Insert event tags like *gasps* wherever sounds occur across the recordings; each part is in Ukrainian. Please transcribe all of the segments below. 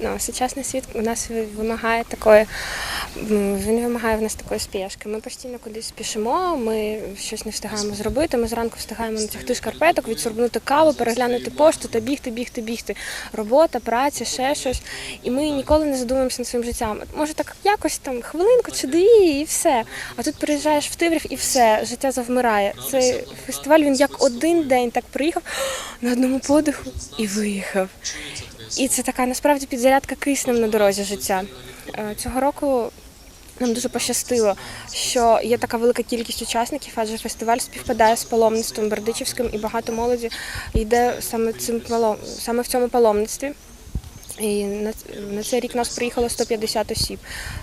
Ну, сучасний світ у нас вимагає такої, він вимагає в нас такої спішки. Ми постійно кудись спішимо, ми щось не встигаємо зробити. Ми зранку встигаємо натягти шкарпеток, відсорбнути каву, переглянути пошту та бігти, бігти, бігти. Робота, праця, ще щось. І ми ніколи не задумуємося над своїм життям. Може, так якось там хвилинку чи дві, і все. А тут приїжджаєш в Тиврів і все, життя завмирає. Цей фестиваль він як один день так приїхав *gasps* на одному подиху і виїхав. І це така насправді підзарядка киснем на дорозі життя. Е, Цього року нам дуже пощастило, що є така велика кількість учасників, адже фестиваль співпадає з паломництвом Бердичівським, і багато молоді йде саме цим саме в цьому паломництві. І на цей рік нас приїхало 150 осіб.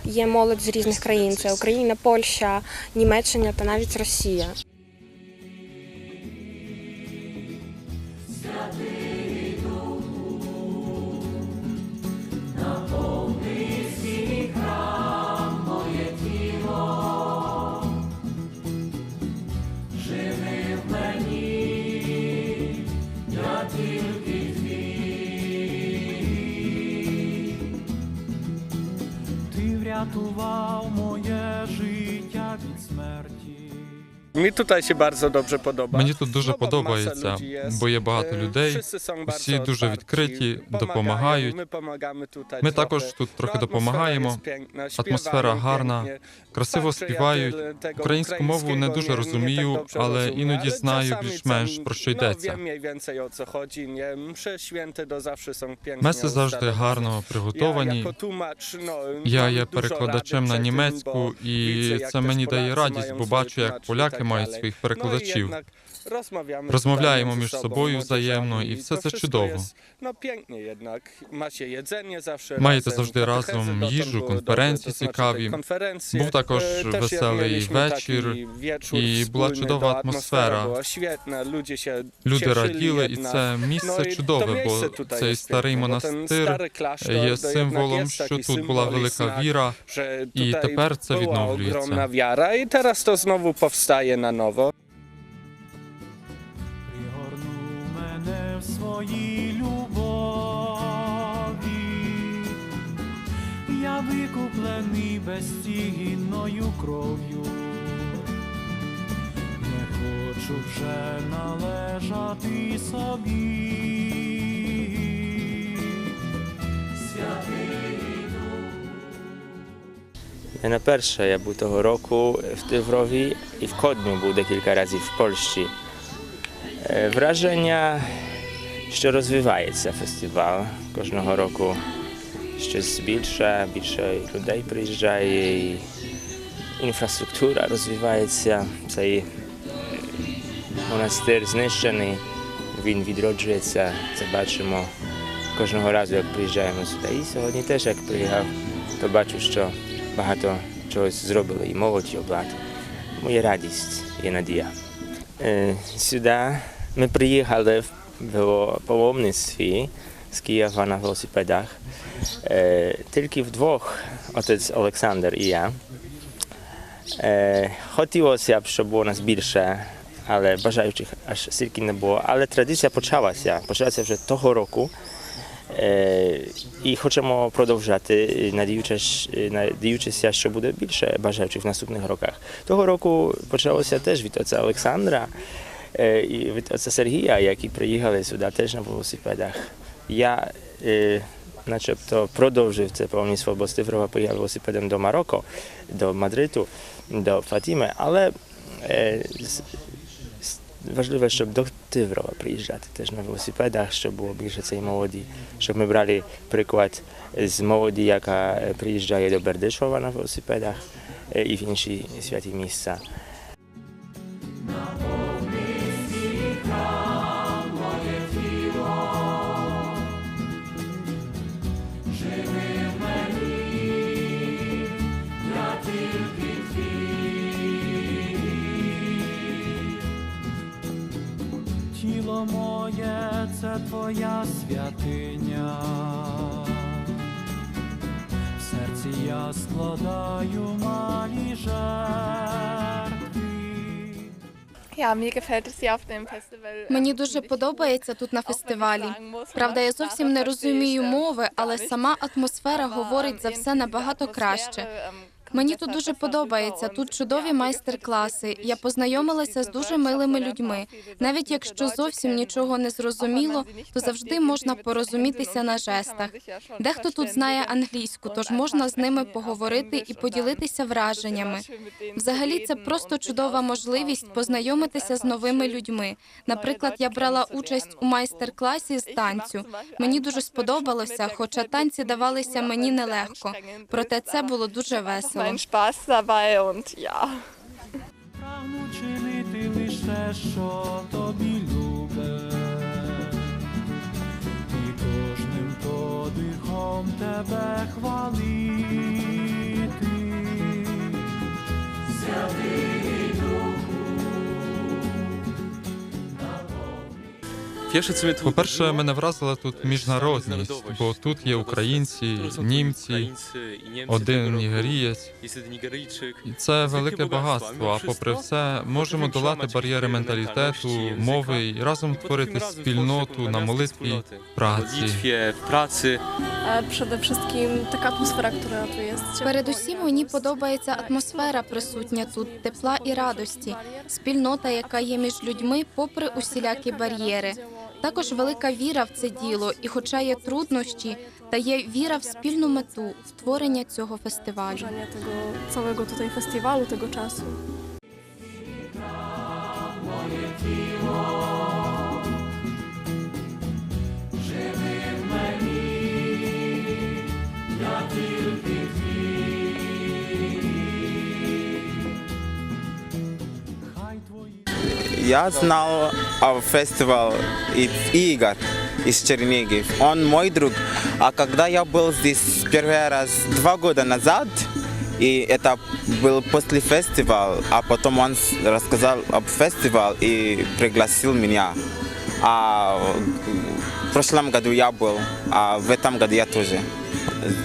Є молодь з різних країн: це Україна, Польща, Німеччина та навіть Росія. Wrятував моє Tutaj się bardzo dobrze podoba. Мені тут дуже подобається, бо є багато e, людей. bardzo дуже відкриті, допомагають. Ми, також тут трохи допомагаємо. атмосфера гарна, красиво співають. Українську мову не дуже розумію, але іноді знаю більш-менш про що йдеться. Меси завжди гарно приготовані. Я є перекладачем на німецьку, і це мені дає радість, бо бачу, як поляки мають своїх перекладачів. Rozmawiamy Розмовляємо між собою взаємно, і все це чудово. Маєте завжди разом їжу, конференції цікаві. Був також e, веселий вечір, і була чудова атмосфера. Люди раділи, і це місце чудове, бо цей старий монастир є символом, що тут була велика віра, І тепер це відновлюється. ogromna wiara i teraz to znowu powstaje своїй любові, я викуплений безцінною кров'ю, не хочу вже належати собі. На перше я був того року в Тиврові і в Кодню був декілька разів в Польщі. Е, Враження, що розвивається фестиваль. Кожного року щось більше, більше людей приїжджає, і інфраструктура розвивається. Цей е, монастир знищений, він відроджується. Це бачимо кожного разу, як приїжджаємо сюди. І сьогодні теж як приїхав, то бачу, що багато чогось зробили і молодь, і облад. Моя радість є надія. Е, Сюди ми приїхали в в паломництві з Києва на велосипедах. Е, Тільки вдвох, отець Олександр і я. Е, Хотілося б, щоб було нас більше, але бажаючих аж стільки не було. Але традиція почалася. Почалася вже того року. Е, І хочемо продовжати, надіючися, що буде більше бажаючих в наступних роках. Того року почалося теж від отця Олександра і від отця Сергія, які приїхали сюди теж на велосипедах. Я начебто продовжив це паломництво, бо з Тиврова поїхав велосипедом до Марокко, до Мадриду, до Фатіми, але важливо, щоб до Тиврова приїжджати теж на велосипедах, щоб було більше цієї молоді, щоб ми брали приклад з молоді, яка приїжджає до Бердичева на велосипедах і в інші святі місця. Тіло моє це твоя святиня. В серці я складаю малі жертви. Festival. Мені дуже подобається тут на фестивалі. Правда, я зовсім не розумію мови, але сама атмосфера говорить за все набагато краще. Мені тут дуже подобається. Тут чудові майстер-класи. Я познайомилася з дуже милими людьми. Навіть якщо зовсім нічого не зрозуміло, то завжди можна порозумітися на жестах. Дехто тут знає англійську, тож можна з ними поговорити і поділитися враженнями. Взагалі, це просто чудова можливість познайомитися з новими людьми. Наприклад, я брала участь у майстер-класі з танцю. Мені дуже сподобалося, хоча танці давалися мені нелегко. Проте це було дуже весело. Mein Spaß dabei und ja. Прагну чинити лиш Хвалити. По-перше, мене вразила тут міжнародність, бо тут є українці, німці, один нігерієць. І це велике багатство. А попри все, можемо долати бар'єри менталітету, мови і разом творити спільноту на молитві, праці. Przede wszystkim taka atmosfera, która tu jest. Передусім мені подобається атмосфера присутня тут, тепла і радості, спільнота, яка є між людьми, попри усілякі бар'єри. Також велика віра в це діло, і хоча є труднощі, та є віра в спільну мету в творення цього фестивалю. Цього фестивалю того tutaj Я знал о фестивал из Игорь из Чернигов. Он мой друг. А когда я был здесь первый раз два года назад, и это был после фестиваля, а потом он рассказал об фестивале и пригласил меня. А в прошлом году я был, а в этом году я тоже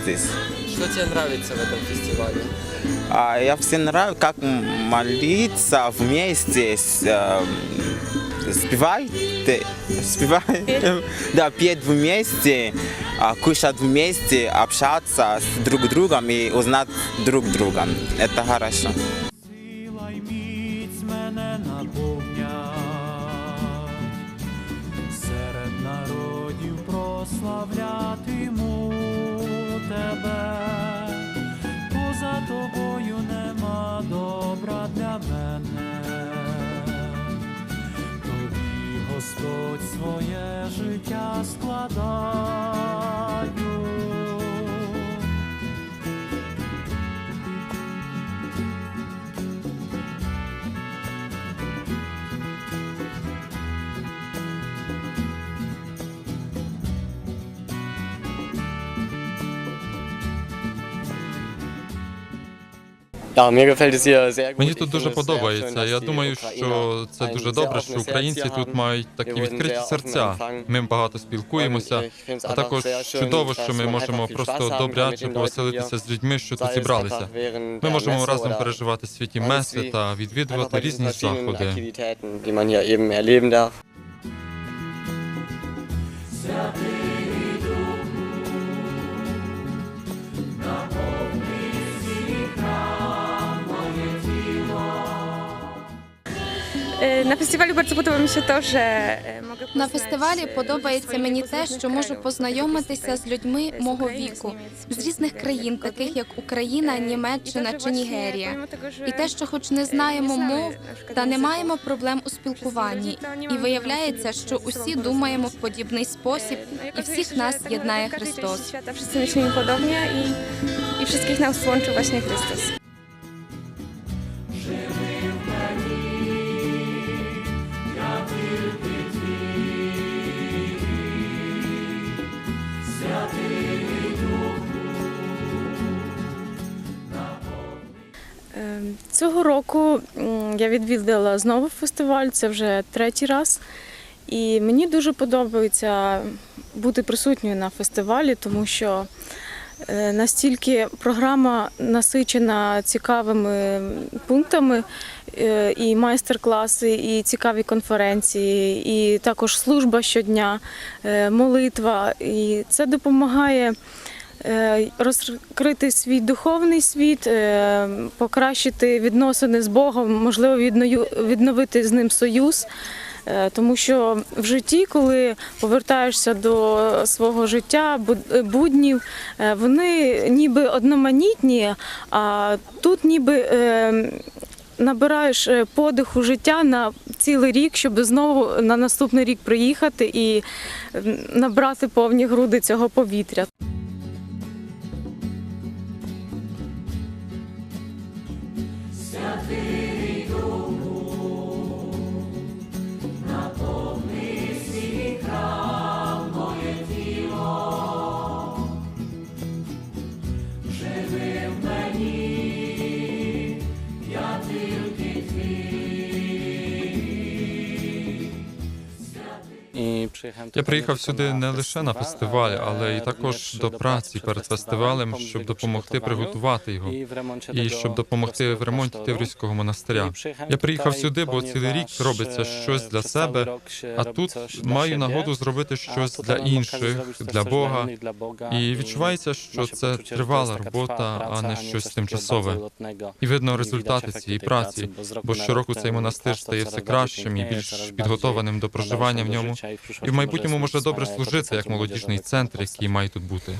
здесь. Что тебе нравится в этом фестивале? А я всем нравится, как молиться вместе, спевать, ты- спевать, *laughs* да, петь вместе, а, кушать вместе, общаться с друг другом и узнать друг друга. Это хорошо. Серед народів тебе. Мене. Тобі Господь своє життя складаю. Мені тут дуже подобається. Я думаю, що це дуже добре, що українці тут мають такі відкриті серця. Ми багато спілкуємося. А також чудово, що ми можемо просто добряче повеселитися з людьми, що тут зібралися. Ми можемо разом переживати sonst меси та відвідувати різні заходи. На фестивалі дуже подобається мені те, що е, можу На фестивалі е, подобається мені те, що можу познайомитися з людьми мого віку, з різних країн, таких як Україна, Е, Німеччина чи Нігерія. І те, що хоч не е, знаємо мов, та не маємо проблем у спілкуванні. І виявляється, що усі думаємо в подібний спосіб, і всіх нас єднає Христос. świata wszyscy myślimy podobnie i, i wszystkich nas łączy Цього року я відвідала знову фестиваль, це вже третій раз. І мені дуже подобається бути присутньою на фестивалі, тому що е, настільки програма насичена цікавими пунктами, е, і майстер-класи, і цікаві конференції, і також служба щодня, е, молитва. І це допомагає розкрити свій духовний світ, е, покращити відносини з Богом, можливо, відновити з ним союз. Е, Тому що в житті, коли повертаєшся до свого життя, буднів, е, вони ніби одноманітні, а тут ніби е, набираєш е, подиху життя на цілий рік, щоб знову на наступний рік приїхати і набрати повні груди цього повітря. Я приїхав сюди не лише на фестиваль, але й також до праці перед фестивалем, щоб допомогти приготувати його і щоб допомогти в ремонті Тиврівського монастиря. Я приїхав сюди, бо цілий рік робиться щось для себе, а тут маю нагоду зробити щось для інших, для Бога. І відчувається, що це тривала робота, а не щось тимчасове. І видно результати цієї праці, бо щороку цей монастир стає все кращим і більш підготованим до проживання в ньому. І в майбутньому може добре служити як молодіжний центр, який має тут бути.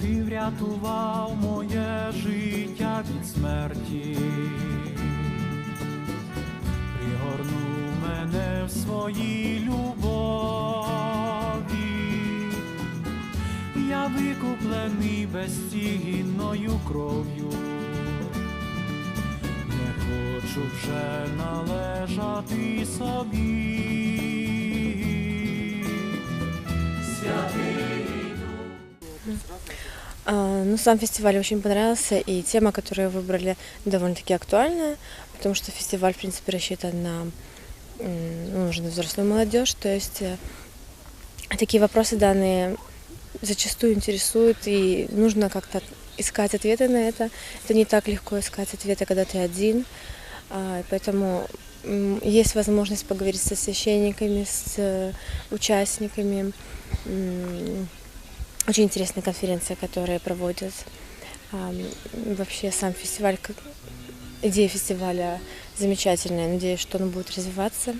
Ти врятував моє життя від смерті, я викуплений безцінною кров'ю, не хочу вже належати собі. А, Ну, сам фестиваль очень понравился, и тема, которую выбрали, довольно-таки актуальная, потому что фестиваль, в принципе, рассчитан на ну, на взрослую молодежь, то есть э, такие вопросы данные зачастую интересуют, и нужно как-то искать ответы на это. Это не так легко искать ответы, когда ты один, А, и поэтому м, есть возможность поговорить со священниками, с э, участниками. М, очень интересные конференции, которые проводят. Ам, Вообще сам фестиваль, как- идея фестиваля замечательная. Надеюсь, что он будет развиваться.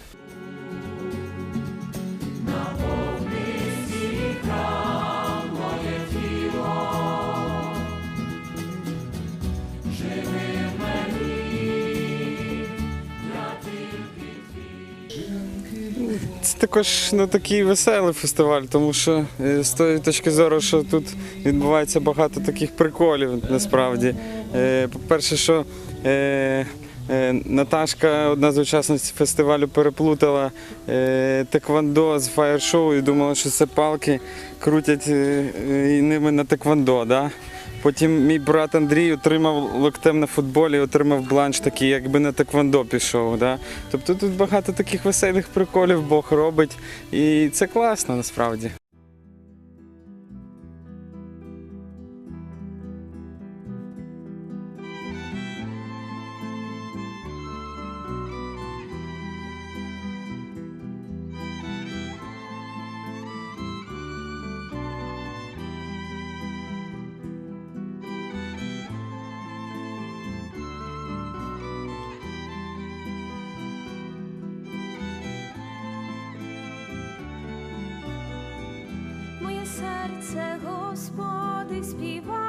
Це також не такий веселий фестиваль, тому що е, з тої точки зору, що тут відбувається багато таких приколів насправді. Е, По-перше, що е, Наташка, одна з учасниць фестивалю, переплутала теквандо з фаєр-шоу і думала, що це палки крутять і ними на теквандо. Да? Потім мій брат Андрій отримав локтем на футболі, отримав бланш такий, якби на теквандо пішов. Да? Тобто тут багато таких веселих приколів Бог робить, і це класно насправді. Серце, Господи, співає,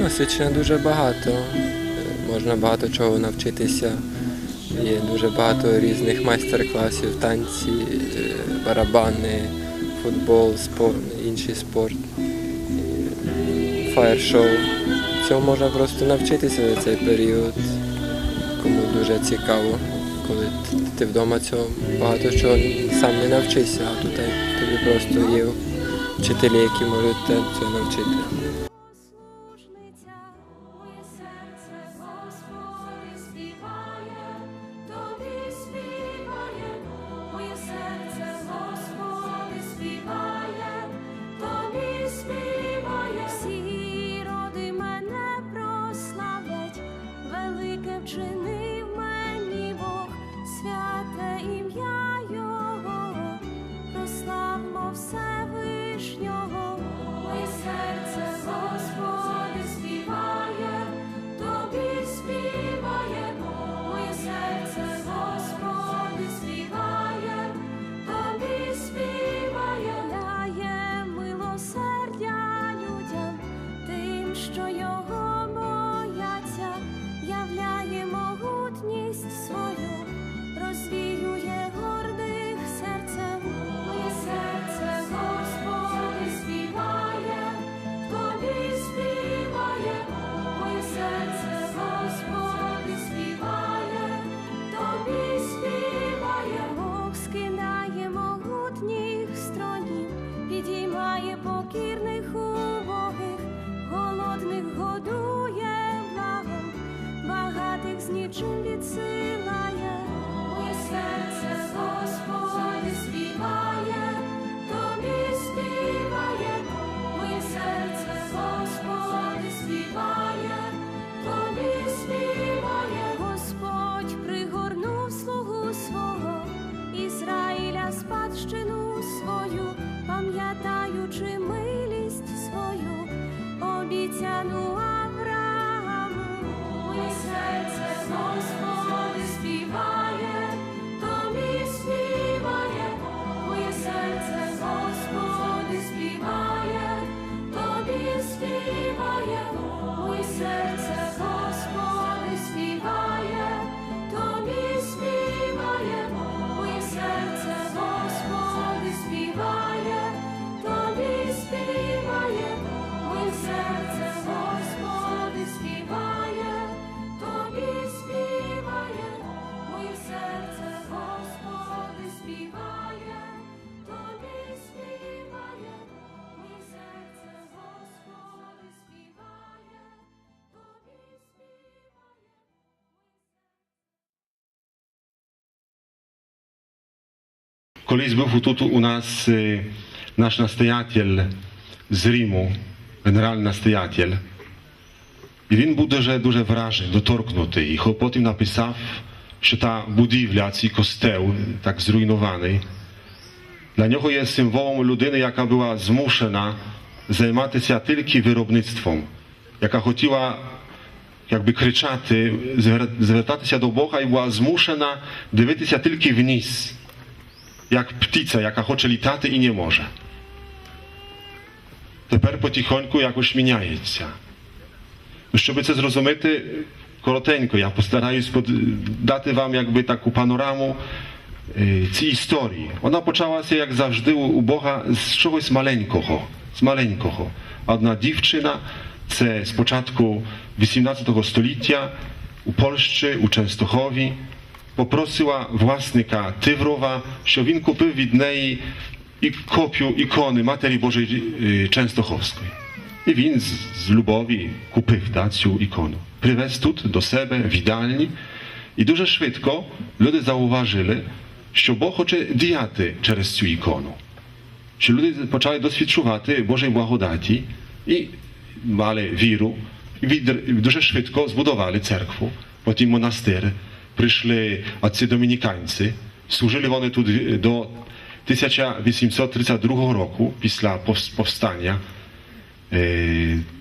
насичено дуже багато. Можна багато чого навчитися. Є дуже багато різних майстер-класів, танці, барабани, футбол, спорт, інший спорт, фаєр-шоу. Цього можна просто навчитися за цей період, кому дуже цікаво. Коли ти вдома цього багато чого сам не навчишся, а тут тобі просто є вчителі, які можуть тебе цього навчити. Всевишнього, моє серце, голодних годує благом, багатих з нічим відсилає, моє серце, з співає, Колись був тут у нас е, наш настоятель з Риму, генеральний настоятель. І він був дуже, дуже вражений, доторкнутий. І потім написав, що та будівля, цей костел, так зруйнований, для нього є символом людини, яка була змушена займатися тільки виробництвом, яка хотіла якби кричати, звертатися до Бога і була змушена дивитися тільки вниз як птиця, яка хоче літати і не може. Тепер потихоньку якось міняється. Ну, Щоб це зрозуміти коротенько, я постараюсь под- дати вам якби таку панораму е, цієї історії. Вона почалася, як завжди, у у Бога з чогось маленького. З маленького. Одна дівчина, це з початку 18 століття у Польщі, у Częstochowi, попросила власника Тиврова, що він купив від неї і копію ікони Матері Божої Częstochowської. І він з, з любові купив та, цю ікону. Привез тут до себе в ідальні. І дуже швидко люди зауважили, що Бог хоче діяти через цю ікону. Що люди почали досвідчувати Божої благодаті і мали віру, і дуже швидко збудували церкву, потім монастир. Прийшли отці домініканці, служили вони тут до 1832 року, після пов- повстання.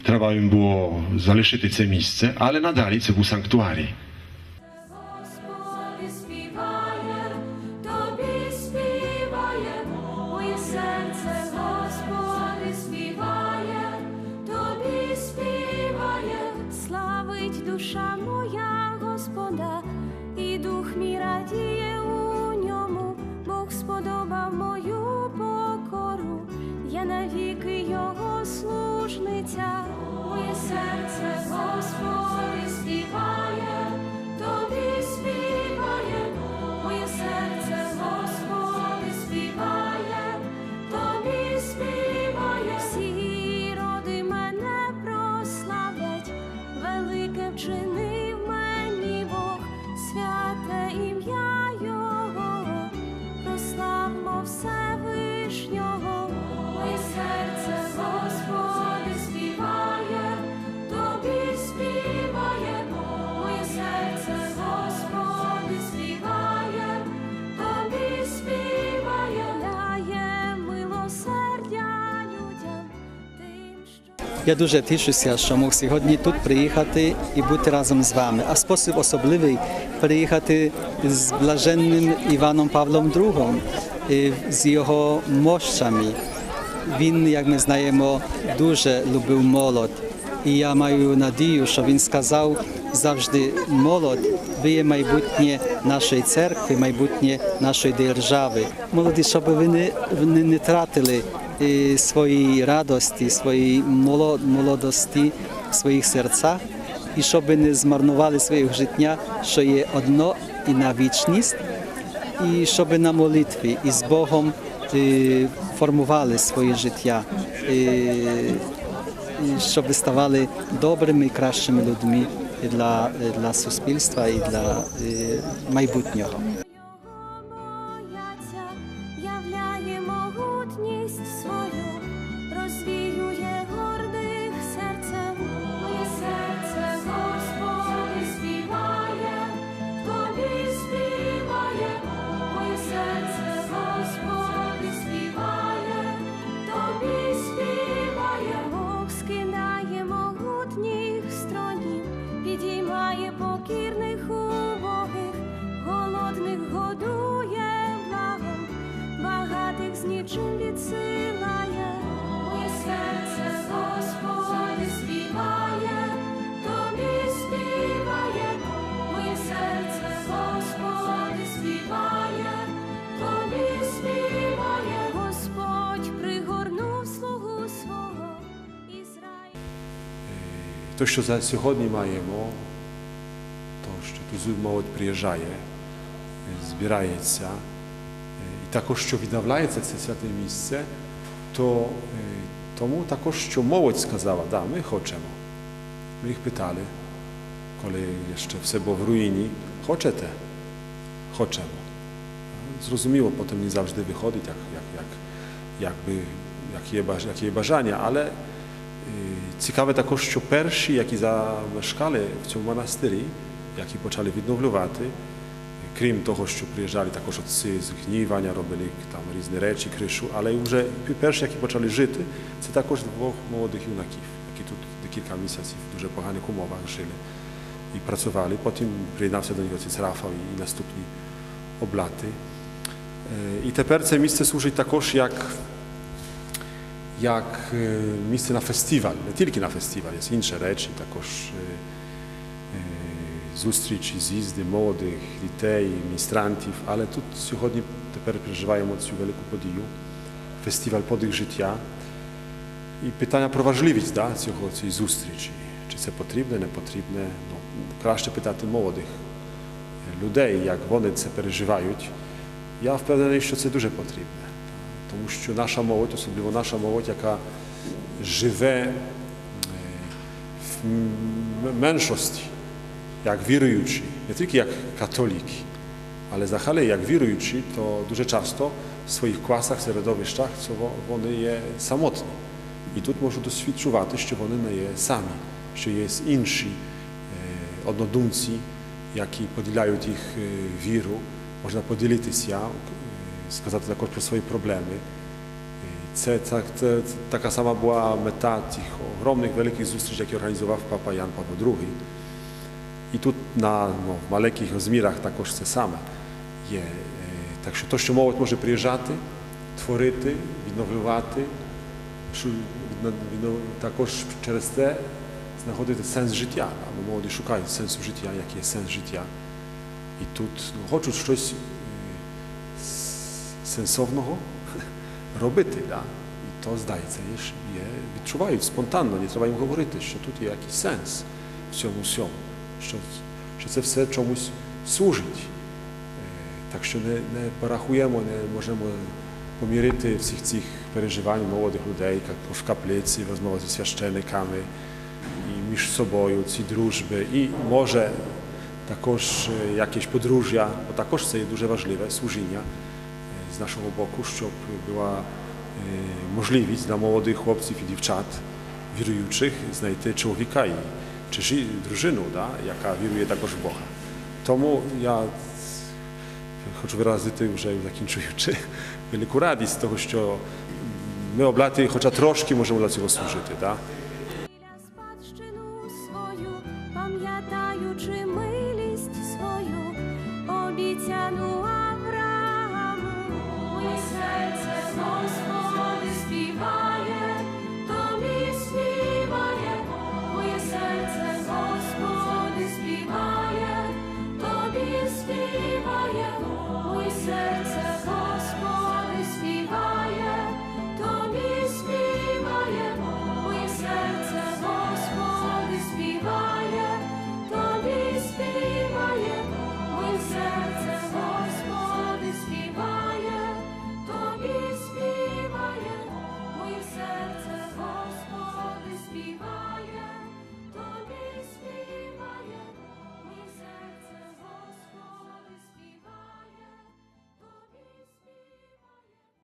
Треба їм було залишити це місце, але надалі це був санктуарій. здобав мою покору, я навіки його служниця, моє серце Господи співає. Я дуже тішуся, що мог сьогодні тут приїхати і бути разом з вами. А спосіб особливий приїхати з блаженним Іваном Павлом II, з його мощами. Він, як ми знаємо, дуже любив молодь. І я маю надію, що він сказав завжди молодь, ви є майбутнє нашої церкви, майбутнє нашої держави. Молоді, щоб ви не, не, не тратили своєї радості, моло- молодості в своїх серцях, і щоб не змарнували своє життя, що є одно і на вічність, і щоб на молитві і з Богом е, формували своє життя, е, щоб ставали добрими і кращими людьми для, для суспільства і для е, майбутнього. То, що за сьогодні маємо, то, що тут молодь приїжджає, збирається, е, і також, що віддавляється це святе місце, то е, тому також, що молодь сказала, да, ми хочемо. Ми їх питали, коли ще все було в руїні, хочете? Хочемо. Зрозуміло, потім не завжди виходить, як, як, як, якби, як, є, баж- як є бажання, але е, цікаве також, що перші, які замешкали в цьому монастирі, які почали відновлювати, крім того, що приїжджали також отці з гнівання, робили там різні речі, кришу, але вже перші, які почали жити, це також двох молодих юнаків, які тут декілька місяців в дуже поганих умовах жили і працювали. Потім приєднався до них отець Рафał і наступні облати. Е, І тепер це місце служить також як, е, місце на фестиваль, не тільки на фестиваль, є інші речі, також е, е, зустрічі, з'їзди молодих, дітей, міністрантів, але тут сьогодні тепер переживаємо цю велику подію, фестиваль подих життя. І питання про важливість да, цього, цієї зустрічі. Чи це потрібне, не потрібне. Ну, краще питати молодих людей, як вони це переживають. Я впевнений, що це дуже потрібне. Тому що наша молодь, особливо наша молодь, яка живе е, в м- меншості, як віруючі, не тільки як католіки, але взагалі як віруючі, то дуже часто в своїх класах, середовищах це во- вони є самотні. І тут можуть досвідчувати, що вони не є самі, що є інші е, однодумці, які поділяють їх е, віру, можна поділитися, е, сказати також про свої проблеми. Це, це, це така сама була мета тих ogromnych великих зустрічей, які організував папа Ян Павло II. І тут на ну, в маленьких розмірах також це саме є. Е, Так що то, що молодь може приїжджати, творити, відновлювати, також через це знаходити сенс життя. Або молоді шукають сенсу життя, який є сенс життя. І тут ну, хочуть щось е, с- сенсовного робити. Да? І то, здається, є, ж- є, відчувають спонтанно, не треба їм говорити, що тут є якийсь сенс. в цьому всьому, що, що це все чомусь служить. Е, Так що не, не порахуємо, не можемо помірити всіх цих переживань молодих людей, як в каплиці, розмови зі священниками і між собою, ці дружби, і може також е, якісь подружжя, бо також це є дуже важливе служіння е, з нашого боку, щоб була е, можливість для молодих хлопців і дівчат віруючих знайти чоловіка і чи жі- дружину, да, яка вірує також в Бога. Тому я хочу виразити вже закінчуючи велику радість з того, що ми обляти, хоча трошки можемо для цього служити. Да?